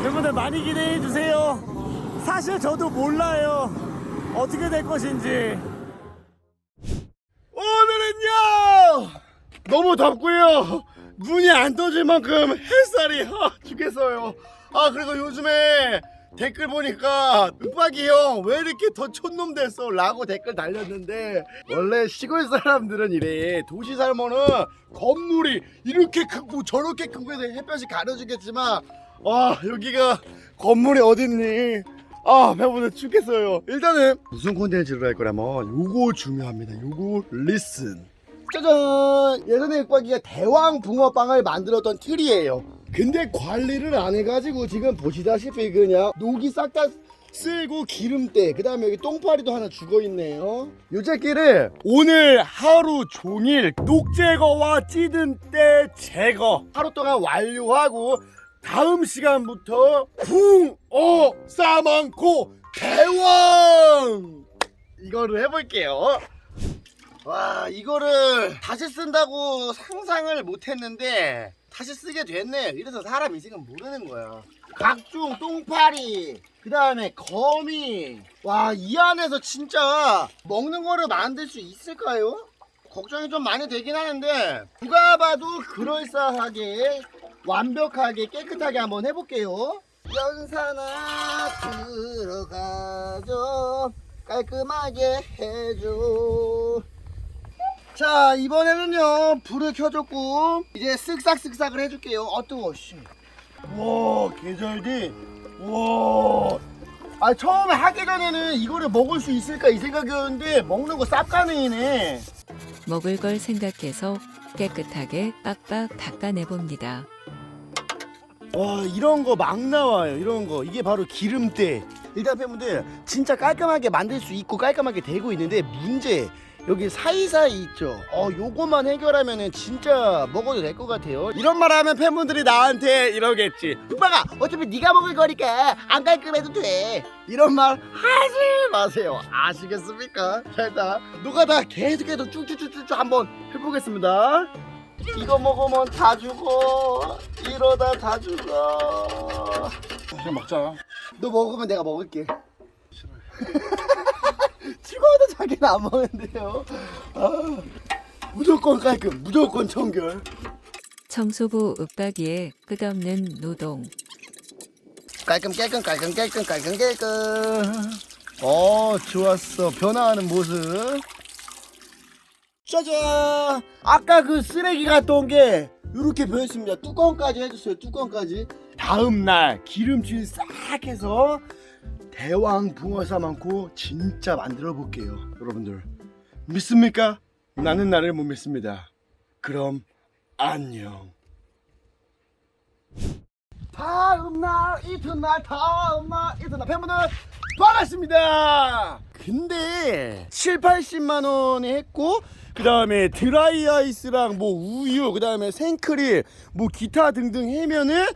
여러분들 많이 기대해 주세요. 사실 저도 몰라요. 어떻게 될 것인지. 오늘은요! 너무 덥고요. 눈이 안 떠질 만큼 햇살이 아, 죽겠어요. 아, 그리고 요즘에 댓글 보니까 윽박이 형 왜 이렇게 더 촌놈 됐어? 라고 댓글 달렸는데 원래 시골 사람들은 이래. 도시 살면은 건물이 이렇게 크고 저렇게 크고 해서 햇볕이 가려주겠지만 아 여기가 건물이 어딨니? 아 배부르 죽겠어요. 일단은 무슨 콘텐츠를 할 거냐면 요거 중요합니다. 요거 리슨. 짜잔! 예전에 윽박이가 대왕 붕어빵을 만들었던 틀이에요 근데 관리를 안 해가지고 지금 보시다시피 그냥 녹이 싹 다 쓸고 기름때 그 다음에 여기 똥파리도 하나 죽어있네요. 요 새끼를 오늘 하루 종일 녹 제거와 찌든 때 제거. 하루 동안 완료하고 다음 시간부터 붕어 싸만코 대왕! 이거를 해볼게요. 와 이거를 다시 쓴다고 상상을 못했는데 다시 쓰게 됐네. 이래서 사람 인생은 모르는 거야. 각종 똥파리 그 다음에 거미. 와 이 안에서 진짜 먹는 거를 만들 수 있을까요? 걱정이 좀 많이 되긴 하는데 누가 봐도 그럴싸하게 완벽하게 깨끗하게 한번 해볼게요. 연산아 들어가죠 깔끔하게 해줘 자 이번에는요 불을 켜줬고 이제 쓱싹쓱싹을 해줄게요. 어 뜨거워 씨. 와 계절이 와아 처음에 하기 전에는 이거를 먹을 수 있을까 이 생각이었는데 먹는 거 쌉 가능이네. 먹을 걸 생각해서 깨끗하게 빡빡 닦아내봅니다. 와 이런 거 막 나와요 이런 거. 이게 바로 기름때. 일단 팬분들 진짜 깔끔하게 만들 수 있고 깔끔하게 되고 있는데 문제 여기 사이사이 있죠? 어 요거만 해결하면은 진짜 먹어도 될 것 같아요. 이런 말 하면 팬분들이 나한테 이러겠지. 오빠가 어차피 네가 먹을 거니까 안 깔끔해도 돼. 이런 말 하지 마세요. 아시겠습니까? 자 일단 노가다 계속해서 쭉쭉쭉쭉 한번 해보겠습니다. 이거 먹으면 다 죽어. 이러다 다 죽어. 그냥 먹자. 너 먹으면 내가 먹을게. 죽어 도 자기는 안 먹는데요. 아, 무조건 깔끔 무조건 청결. 청소부 윽박이의 끝없는 노동. 깔끔 깔끔 깔끔 깔끔 깔끔 깔끔. 어 좋았어. 변화하는 모습. 짜잔! 아까 그 쓰레기 갔다 온게 이렇게 변했습니다. 뚜껑까지 해줬어요 뚜껑까지. 다음 날 기름칠 싹 해서 대왕 붕어사 많고 진짜 만들어 볼게요 여러분들. 믿습니까? 나는 나를 못 믿습니다. 그럼 안녕. 다음 날 이튿날 다음 날 이튿날. 팬분들 반갑습니다. 근데 7, 80만 원에 했고 그 다음에 드라이 아이스랑 뭐 우유 그 다음에 생크림 뭐 기타 등등 해면은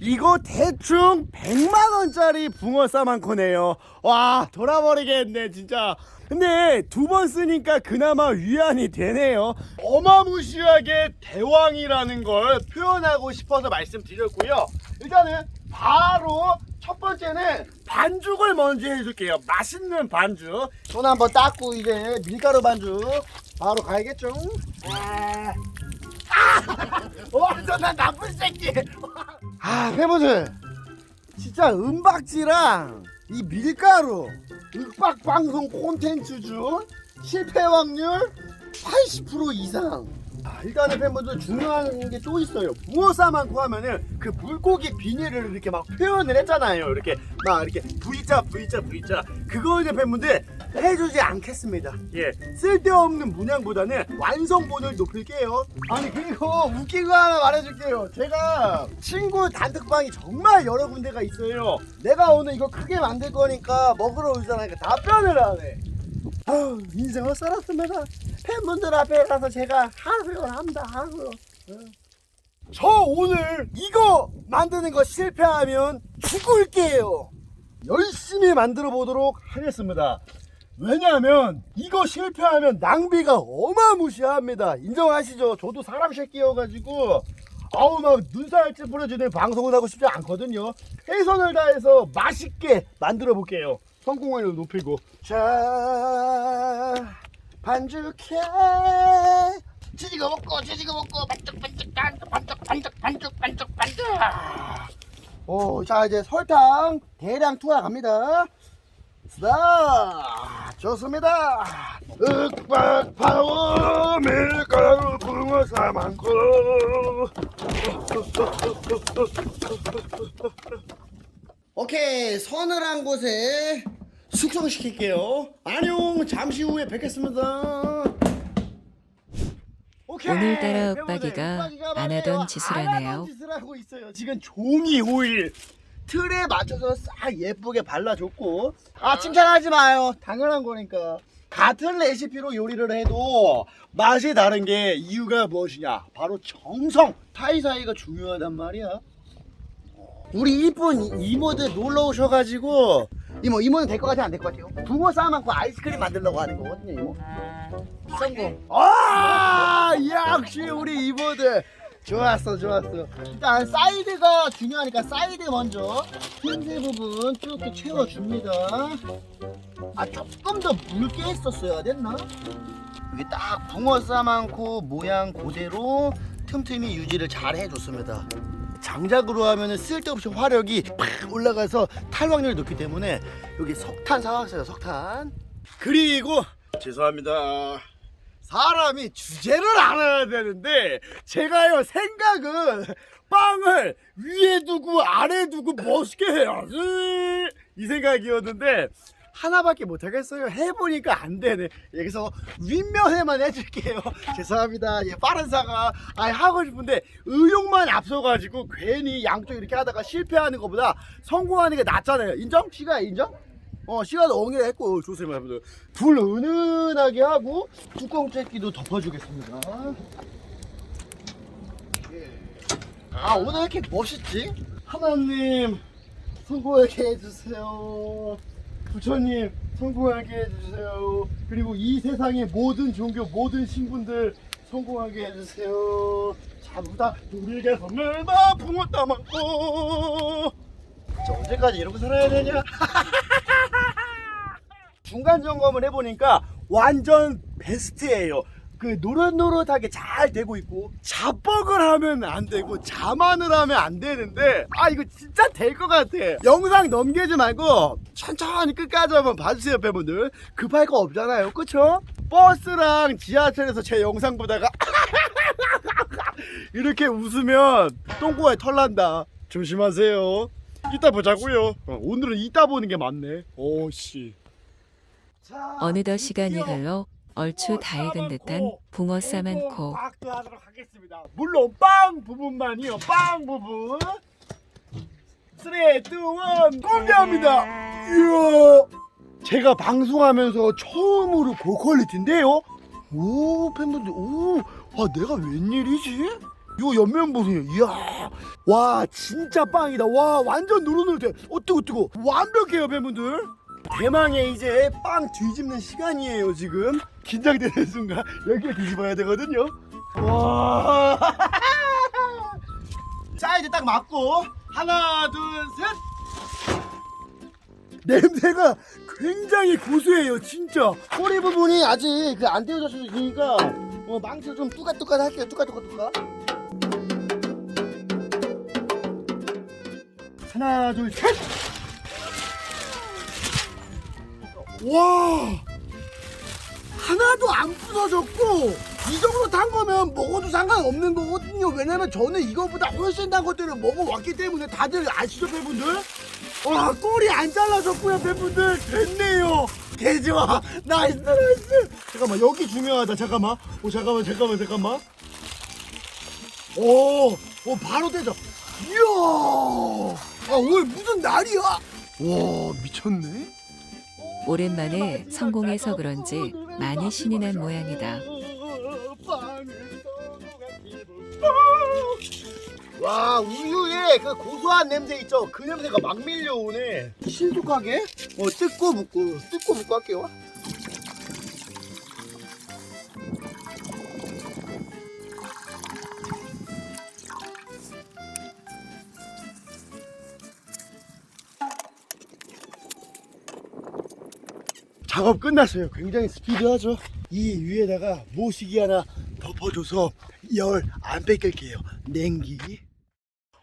이거 대충 100만 원짜리 붕어 싸만코네요. 와 돌아버리겠네 진짜. 근데 두 번 쓰니까 그나마 위안이 되네요. 어마무시하게 대왕이라는 걸 표현하고 싶어서 말씀드렸고요. 일단은 바로 첫 번째는 반죽을 먼저 해줄게요. 맛있는 반죽. 손 한번 닦고 이제 밀가루 반죽 바로 가야겠죠? 아, 아! 완전 난 나쁜 새끼. 아 팬분들. 진짜 은박지랑 이 밀가루 윽박 방송 콘텐츠 중 실패 확률 80% 이상 아, 일단은 팬분들 중요한 게 또 있어요. 붕어사 많고 하면은 그 물고기 비닐을 이렇게 막 표현을 했잖아요. 이렇게 막 이렇게 V자 V자 V자 그거에 대해 팬분들 해주지 않겠습니다. 예, 쓸데없는 문양보다는 완성본을 높일게요. 아니 그리고 웃긴 거 하나 말해줄게요. 제가 친구 단톡방이 정말 여러 군데가 있어요. 내가 오늘 이거 크게 만들 거니까 먹으러 오잖아요. 답변을 안 해. 인생을 살았습니다. 팬분들 앞에 가서 제가 하소연 합니다. 하소연. 저 오늘 이거 만드는 거 실패하면 죽을게요. 열심히 만들어 보도록 하겠습니다. 왜냐하면 이거 실패하면 낭비가 어마무시합니다. 인정하시죠? 저도 사람 새끼여가지고 아우 나 눈살 찌푸려지는 방송을 하고 싶지 않거든요. 최선을 다해서 맛있게 만들어 볼게요. 성공률을 높이고. 자 반죽해. 지지고 먹고 지지고 먹고. 반죽 반죽 반죽 반죽 반죽 반죽 반죽 반죽. 오자 이제 설탕 대량 투하갑니다. 자 좋습니다. 윽박 파워 밀가루 붕어사 많고 오케이 서늘한 곳에 숙성시킬게요. 안녕 잠시 후에 뵙겠습니다. 오케이. 오늘따라 윽박이가 안. 하던 짓을 안 하네요. 하던 짓을 하고 있어요. 지금 종이 호일 틀에 맞춰서 싹 예쁘게 발라줬고. 아. 칭찬하지 마요. 당연한 거니까. 같은 레시피로 요리를 해도 맛이 다른 게 이유가 무엇이냐? 바로 정성. 타이사이가 중요하단 말이야 우리 이쁜 이모들 놀러 오셔가지고 이모 이모는 될 것 같아 안 될 것 같아요? 붕어 싸만고 아이스크림 만들려고 하는 거거든요 이모 성공. 아 역시 우리 이모들 좋았어 좋았어 일단 사이드가 중요하니까 사이드 먼저 틈새 부분 쭉 이렇게 채워줍니다 아 조금 더 묽게 했었어야 됐나? 이게 딱 붕어 싸만코 모양 그대로 틈틈이 유지를 잘 해줬습니다 장작으로 하면 쓸데없이 화력이 팍 올라가서 탈 확률이 높기 때문에 여기 석탄 사왔어요 석탄. 그리고 죄송합니다. 사람이 주제를 알아야 되는데 제가요 생각은 빵을 위에 두고 아래 두고 멋있게 해야지 이 생각이었는데 하나밖에 못하겠어요. 해보니까 안 되네. 여기서 윗면에만 해줄게요. 죄송합니다. 예, 빠른 사과. 아 하고 싶은데 의욕만 앞서가지고 괜히 양쪽 이렇게 하다가 실패하는 것보다 성공하는 게 낫잖아요. 인정? 시가 인정? 어 시간 엉이라 했고 좋습니다 여러분들 불 은은하게 하고 뚜껑 째기도 덮어주겠습니다. 예. 아 오늘 왜 이렇게 멋있지? 하나님 성공하게 해주세요 부처님 성공하게 해주세요. 그리고 이 세상의 모든 종교 모든 신분들 성공하게 해주세요. 자부다. 우리에게 선물 다 붕어 따먹고. 저 언제까지 이러고 살아야 되냐? 중간 점검을 해보니까 완전 베스트예요. 그 노릇노릇하게 잘 되고 있고 자뻑을 하면 안 되고 자만을 하면 안 되는데 아 이거 진짜 될 것 같아. 영상 넘기지 말고 천천히 끝까지 한번 봐주세요 팬분들. 급할 거 없잖아요. 그쵸? 버스랑 지하철에서 제 영상 보다가 이렇게 웃으면 똥꼬에 털 난다. 조심하세요. 이따 보자고요. 어, 오늘은 이따 보는 게 맞네. 오씨. 어느덧 시간이 흘러 얼추 다 익은 듯한 붕어 싸만코. 파악도 하도록 하겠습니다. 물론 빵 부분만이요. 빵 부분. 3, 2, 1 공개합니다. 이야. 제가 방송하면서 처음으로 고퀄리티인데요. 오 팬분들 오, 와 내가 웬일이지? 이거 옆면 보세요. 이야, 와 진짜 빵이다. 와 완전 노릇노릇해. 어 뜨거 뜨거. 완벽해요 팬분들. 대망의 이제 빵 뒤집는 시간이에요 지금. 긴장되는 순간 여기를 뒤집어야 되거든요. 와. 사이즈 딱 맞고. 하나 둘셋. 냄새가 굉장히 고소해요 진짜. 꼬리 부분이 아직 그 안 데워졌으니까 어, 망치 좀 뚜까뚜까 할게요. 뚜까뚜까뚜까. 하나 둘셋 와 하나도 안 부서졌고 이 정도 탄 거면 먹어도 상관없는 거거든요. 왜냐면 저는 이거보다 훨씬 단 것들을 먹어왔기 때문에 다들 아시죠 팬분들? 와 꼬리 안 잘라졌고요 팬분들. 됐네요. 개좋아 나이스 나이스. 잠깐만 여기 중요하다. 잠깐만. 오 잠깐만 잠깐만 잠깐만. 오, 오 바로 되죠. 이야! 아 오늘 무슨 날이야? 와 미쳤네 오랜만에 성공해서 그런지 많이 신이 난 모양이다. 와 우유에 그 고소한 냄새 있죠? 그 냄새가 막 밀려오네. 신속하게 어 뜯고 붓고 뜯고 붓고 할게요. 작업 끝났어요. 굉장히 스피드하죠. 이 위에다가 모시기 하나 덮어줘서 열 안 뺏길게요. 냉기.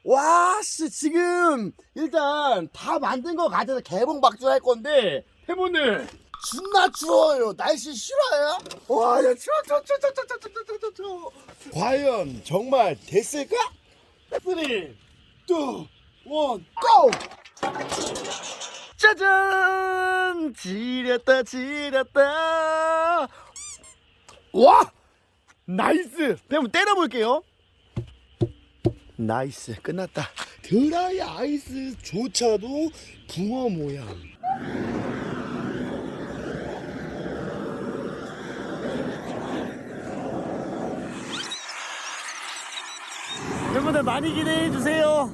와, 씨, 지금 일단 다 만든 거 가져서 개봉 박주 할 건데 팬분들 존나 추워요. 날씨 싫어요? 와, 야, 추워, 추워, 추워, 추워, 추워, 추워, 추워, 추워, 추워. 과연 정말 됐을까? 3, 2, 1, 고! 짜잔! 지렸다, 지렸다! 와! 나이스! 한번 때려볼게요. 나이스, 끝났다. 드라이 아이스조차도 붕어 모양. 여러분들 많이 기대해 주세요.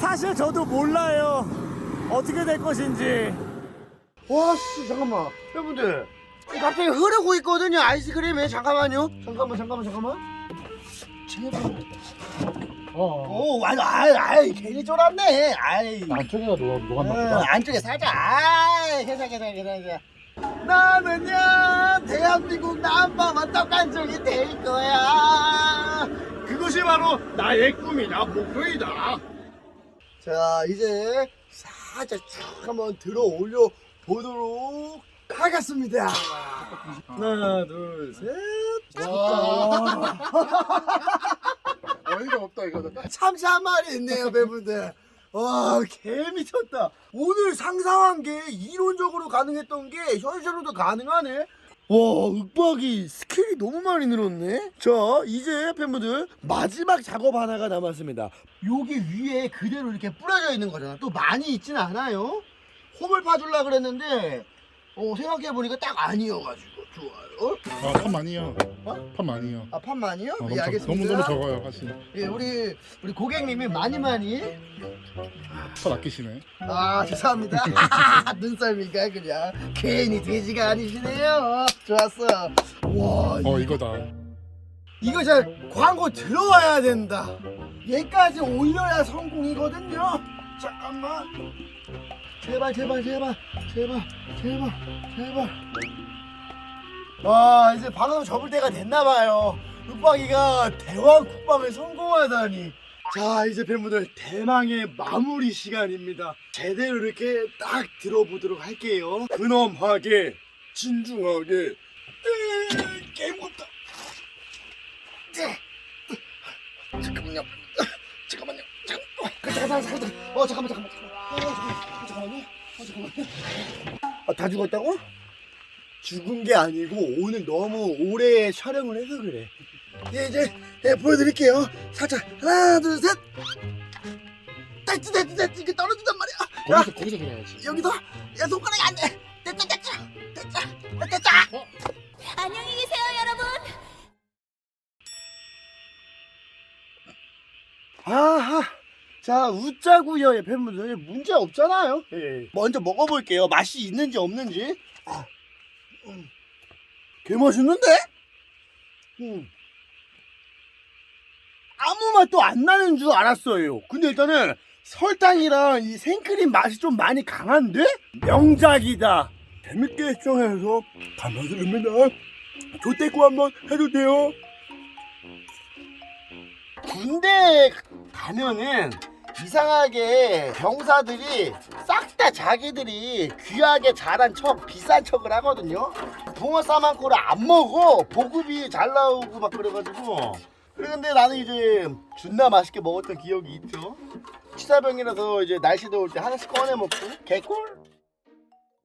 사실 저도 몰라요. 어떻게 될 것인지. 와, 씨, 잠깐만. 여러분들. 갑자기 흐르고 있거든요, 아이스크림이. 잠깐만요. 잠깐만, 잠깐만, 잠깐만. 제발. 어. 오, 완, 아이, 아이, 괜히 쫄았네. 아이. 안쪽에가 녹, 녹았나 어, 보다. 안쪽에 살짝. 아이, 괜찮아, 괜찮아. 나는요, 대한민국 남바만 떡간종이 될 거야. 그것이 바로 나의 꿈이다, 목표이다. 자, 이제 살짝 쭉 한번 들어 올려 보도록 하겠습니다. 하나, 둘, 셋. 와. 어이가 없다 이거는. 참치 한 마리 있네요, 배분들. 와, 개 미쳤다. 오늘 상상한 게 이론적으로 가능했던 게 현실로도 가능하네. 와, 윽박이 스킬이 너무 많이 늘었네. 자, 이제 팬분들 마지막 작업 하나가 남았습니다. 여기 위에 그대로 이렇게 뿌려져 있는 거잖아. 또 많이 있진 않아요. 홈을 파주려 그랬는데 어, 생각해 보니까 딱 아니어가지고 좋아요. 아, 판 많이요. 어? 판 많이요. 아, 판 많이요? 어, 예, 너무, 적- 알겠습니다. 너무 너무 적어요 사실. 예, 우리 우리 고객님이 많이 많이 판 아끼시네. 아 죄송합니다 눈썰미가 그냥 괜히 돼지가 아니시네요 좋았어 와 어 이거다. 이거 진짜 광고 들어와야 된다 얘까지 올려야 성공이거든요 잠깐만 제발 제발 제발 제발 제발 제발 와 이제 방송 접을 때가 됐나봐요 윽박이가 대왕 국방을 성공하다니 자 이제 팬분들 대망의 마무리 시간입니다 제대로 이렇게 딱 들어보도록 할게요 근엄하게 진중하게 으, 게임 없다 잠깐만요. 잠깐만요. 잠깐. 잠깐 잠깐 잠깐. 어 잠깐만 잠깐만 잠깐만. 어 잠깐만. 잠깐만요. 어 잠깐만요. 아 다 죽었다고? 죽은 게 아니고 오늘 너무 오래 촬영을 해서 그래. 예 이제 예, 보여드릴게요. 살짝 하나 둘 셋. 됐지 됐지 됐지 이게 떨어진단 말이야. 야 거기서 거기서 들어야지. 여기서 야 손가락이 안 돼. 됐다 됐다 됐다 됐다. 안녕히 계세요, 여러분. 아하. 자, 웃자고요, 예, 팬분들. 문제 없잖아요. 예. 먼저 먹어볼게요. 맛이 있는지 없는지. 아, 음. 개 맛있는데? 음. 아무 맛도 안 나는 줄 알았어요. 근데 일단은 설탕이랑 이 생크림 맛이 좀 많이 강한데? 명작이다. 재밌게 시청해서 감사드립니다. 조태구 한번 해도 돼요. 군대 가면은 이상하게 병사들이 싹 다 자기들이 귀하게 자란 척 비싼 척을 하거든요. 붕어 싸만코를 안 먹어. 보급이 잘 나오고 막 그래가지고. 그런데 나는 이제 존나 맛있게 먹었던 기억이 있죠. 취사병이라서 이제 날씨 더울 때 하나씩 꺼내 먹고 개꿀